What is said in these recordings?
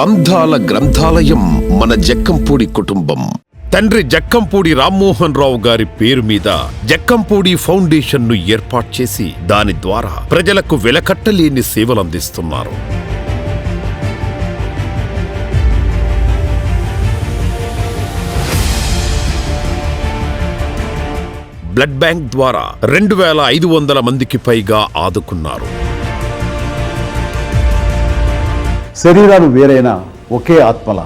బంధాల గ్రంథాలయం మన జక్కంపూడి కుటుంబం. తండ్రి జక్కంపూడి రామ్మోహన్ రావు గారి పేరు మీద జక్కంపూడి ఫౌండేషన్ను ఏర్పాటు చేసి దాని ద్వారా ప్రజలకు వెలకట్టలేని సేవలందిస్తున్నారు బ్లడ్ బ్యాంక్ ద్వారా రెండు వేల ఐదు వందల మందికి పైగా ఆదుకున్నారు. శరీరాలు వేరైన ఒకే ఆత్మల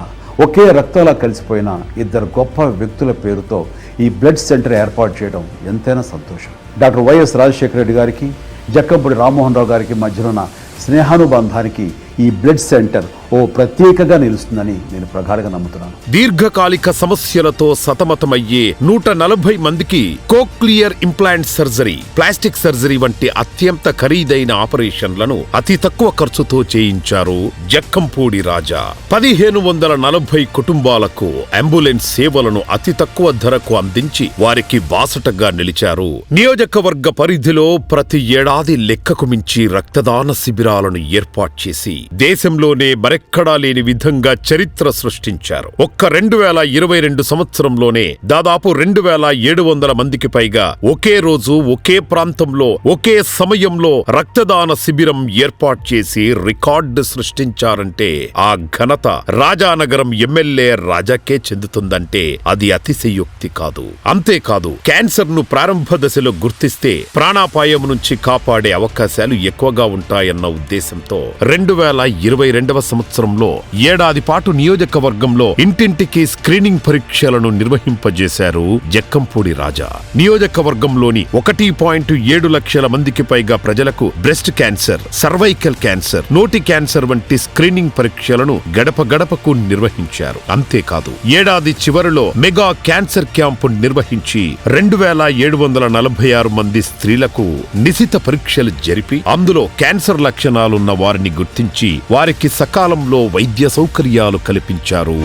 ఒకే రక్తంలా కలిసిపోయిన ఇద్దరు గొప్ప వ్యక్తుల పేరుతో ఈ బ్లడ్ సెంటర్ ఏర్పాటు చేయడం ఎంతైనా సంతోషం. డాక్టర్ వైఎస్ రాజశేఖర రెడ్డి గారికి జక్కంపూడి రామ్మోహన్ రావు గారికి మధ్యనున్న స్నేహానుబంధానికి ఈ బ్లడ్ సెంటర్ ఓ ప్రత్యేకగా నిలుస్తుందని నేను ప్రగాఢంగా నమ్ముతున్నాను. దీర్ఘకాలిక సమస్యలతో సతమతమయ్యే నూట నలభై మందికి cochlear implant surgery plastic surgery వంటి అత్యంత ఖరీదైన ఆపరేషన్లను అతి తక్కువ ఖర్చుతో చేయించారు జక్కంపూడి రాజా. పదిహేను వందల నలభై కుటుంబాలకు అంబులెన్స్ సేవలను అతి తక్కువ ధరకు అందించి వారికి బాసటగా నిలిచారు. నియోజకవర్గ పరిధిలో ప్రతి ఏడాది లెక్కకు మించి రక్తదాన శిబిరాలను ఏర్పాటు చేసి దేశంలోనే మరెక్కడా లేని విధంగా చరిత్ర సృష్టించారు. ఒక్క రెండు వేల ఇరవై రెండు సంవత్సరంలోనే దాదాపు రెండు వేల ఏడు వందల మందికి పైగా ఒకే రోజు ఒకే ప్రాంతంలో ఒకే సమయంలో రక్తదాన శిబిరం ఏర్పాటు చేసి రికార్డు సృష్టించారంటే ఆ ఘనత రాజానగరం ఎమ్మెల్యే రాజాకే చెందుతుందంటే అది అతిశయోక్తి కాదు. అంతేకాదు క్యాన్సర్ను ప్రారంభ దశలో గుర్తిస్తే ప్రాణాపాయం నుంచి కాపాడే అవకాశాలు ఎక్కువగా ఉంటాయన్న ఉద్దేశంతో రెండు వేల ఇరవై రెండవ సంవత్సరం సంవత్సరంలో ఏడాది పాటు నియోజకవర్గంలో ఇంటింటికి స్క్రీనింగ్ పరీక్షలను నిర్వహింపజేశారు జక్కంపూడి రాజా. నియోజకవర్గంలోని ఒకటి పాయింట్ ఏడు లక్షల మందికి పైగా ప్రజలకు బ్రెస్ట్ క్యాన్సర్ సర్వైకల్ క్యాన్సర్ నోటి క్యాన్సర్ వంటి స్క్రీనింగ్ పరీక్షలను గడప గడపకు నిర్వహించారు. అంతేకాదు ఏడాది చివరిలో మెగా క్యాన్సర్ క్యాంపు నిర్వహించి రెండు వేల ఏడు వందల నలభై ఆరు మంది స్త్రీలకు నిశిత పరీక్షలు జరిపి అందులో క్యాన్సర్ లక్షణాలున్న వారిని గుర్తించి వారికి సకాలం సకాలంలో వైద్య సౌకర్యాలు కల్పించారు.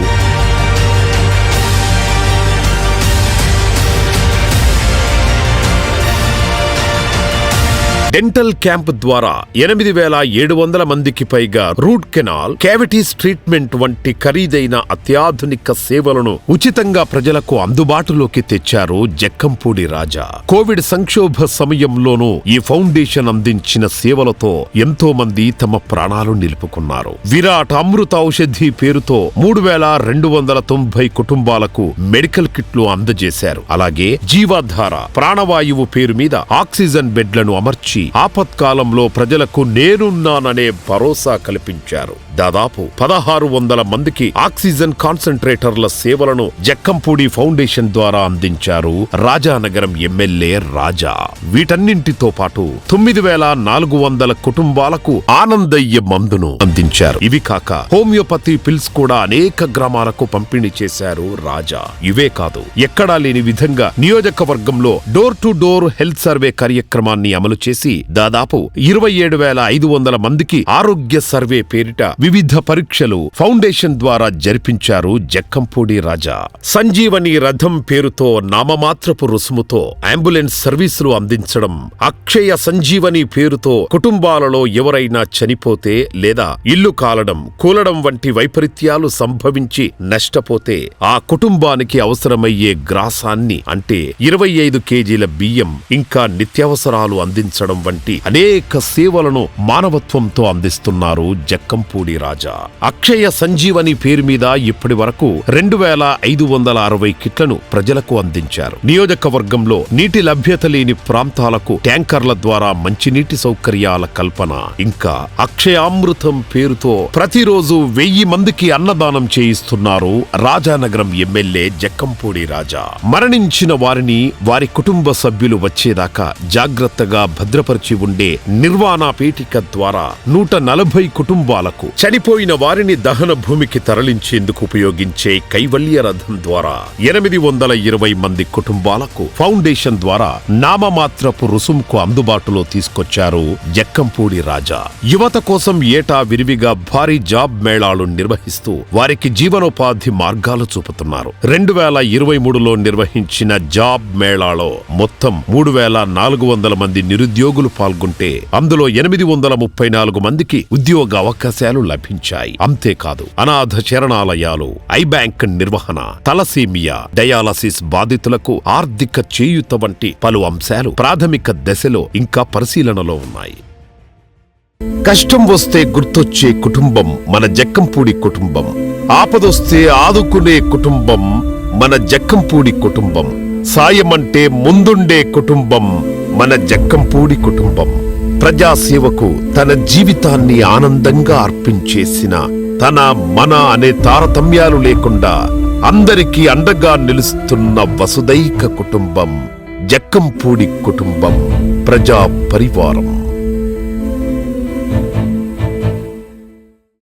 డెంటల్ క్యాంప్ ద్వారా ఎనిమిది వేల ఏడు వందల మందికి పైగా రూట్ కెనాల్ క్యావిటీస్ ట్రీట్మెంట్ వంటి ఖరీదైన అత్యాధునిక సేవలను ఉచితంగా ప్రజలకు అందుబాటులోకి తెచ్చారు జక్కంపూడి రాజా. కోవిడ్ సంక్షోభ సమయంలోనూ ఈ ఫౌండేషన్ అందించిన సేవలతో ఎంతో మంది తమ ప్రాణాలు నిలుపుకున్నారు. విరాట్ అమృత ఔషధి పేరుతో మూడు వేల రెండు వందల తొంభై కుటుంబాలకు మెడికల్ కిట్లు అందజేశారు. అలాగే జీవాధార ప్రాణవాయువు పేరు మీద ఆక్సిజన్ బెడ్లను అమర్చి ఆపత్కాలంలో ప్రజలకు నేనున్నాననే భరోసా కల్పించారు. దాదాపు పదహారు వందల మందికి ఆక్సిజన్ కాన్సంట్రేటర్ల సేవలను జక్కంపూడి ఫౌండేషన్ ద్వారా అందించారు రాజానగరం ఎమ్మెల్యే రాజా. వీటన్నింటితో పాటు తొమ్మిది వేల నాలుగు వందల కుటుంబాలకు ఆనందయ్య మందును అందించారు. ఇవి కాక హోమియోపతి పిల్స్ కూడా అనేక గ్రామాలకు పంపిణీ చేశారు రాజా. ఇవే కాదు ఎక్కడా లేని విధంగా నియోజకవర్గంలో door to door health survey కార్యక్రమాన్ని అమలు చేసి దాదాపు ఇరవై ఏడు వేల ఐదు వందల మందికి ఆరోగ్య సర్వే పేరిట వివిధ పరీక్షలు ఫౌండేషన్ ద్వారా జరిపించారు జక్కంపూడి రాజా. సంజీవని రథం పేరుతో నామమాత్రపు రుసుముతో అంబులెన్స్ సర్వీసులు అందించడం అక్షయ సంజీవని పేరుతో కుటుంబాలలో ఎవరైనా చనిపోతే లేదా ఇల్లు కాలడం కూలడం వంటి వైపరీత్యాలు సంభవించి నష్టపోతే ఆ కుటుంబానికి అవసరమయ్యే గ్రాసాన్ని అంటే ఇరవై ఐదు కేజీల బియ్యం ఇంకా నిత్యావసరాలు అందించడం వంటి అనేక సేవలను మానవత్వంతో అందిస్తున్నారు జక్కంపూడి రాజా. అక్షయ సంజీవని పేరు మీద ఇప్పటి వరకు రెండు వేల ఐదు వందల అరవై కిట్లను ప్రజలకు అందించారు. నియోజకవర్గంలో నీటి లభ్యత లేని ప్రాంతాలకు ట్యాంకర్ల ద్వారా మంచినీటి సౌకర్యాల కల్పన. ఇంకా అక్షయామృతం పేరుతో ప్రతిరోజు వెయ్యి మందికి అన్నదానం చేయిస్తున్నారు రాజానగరం ఎమ్మెల్యే జక్కంపూడి రాజా. మరణించిన వారిని వారి కుటుంబ సభ్యులు వచ్చేదాకా జాగ్రత్తగా భద్రపరిచి ఉండే నిర్వాణ పీఠిక ద్వారా నూట నలభై కుటుంబాలకు చనిపోయిన వారిని దహన భూమికి తరలించేందుకు ఉపయోగించే కైవల్య రథం ద్వారా ఎనిమిది వందల ఇరవై మంది కుటుంబాలకు ఫౌండేషన్ ద్వారా నామమాత్రపు రుసుముకు అందుబాటులో తీసుకొచ్చారు జక్కంపూడి రాజా. యువత కోసం ఏటా విరివిగా భారీ జాబ్ మేళాలు నిర్వహిస్తూ వారికి జీవనోపాధి మార్గాలు చూపుతున్నారు. రెండు వేల ఇరవై మూడులో నిర్వహించిన జాబ్ మేళాలో మొత్తం మూడు వేల నాలుగు వందల మంది నిరుద్యోగులు ఉద్యోగులు పాల్గొంటే అందులో ఎనిమిది వందల ముప్పై నాలుగు మందికి ఉద్యోగ అవకాశాలు లభించాయి. అంతేకాదు అనాథ శరణాలయాలు ఐ బ్యాంక్ నిర్వహణ తలసీమియా డయాలసిస్ బాధితులకు ఆర్థిక చేయూత వంటి పలు అంశాలు ప్రాథమిక దశలో ఇంకా పరిశీలనలో ఉన్నాయి. కష్టం వస్తే గుర్తొచ్చే కుటుంబం మన జక్కంపూడి కుటుంబం. ఆపదొస్తే ఆదుకునే కుటుంబం మన జక్కంపూడి కుటుంబం. సాయమంటే ముందుండే కుటుంబం. మన జక్కంపూడి కుటుంబం ప్రజాసేవకు తన జీవితాన్ని ఆనందంగా అర్పించేసిన తన మన అనే తారతమ్యాలు లేకుండా అందరికీ అండగా నిలుస్తున్న వసుదైక కుటుంబం జక్కంపూడి కుటుంబం ప్రజా పరివారం.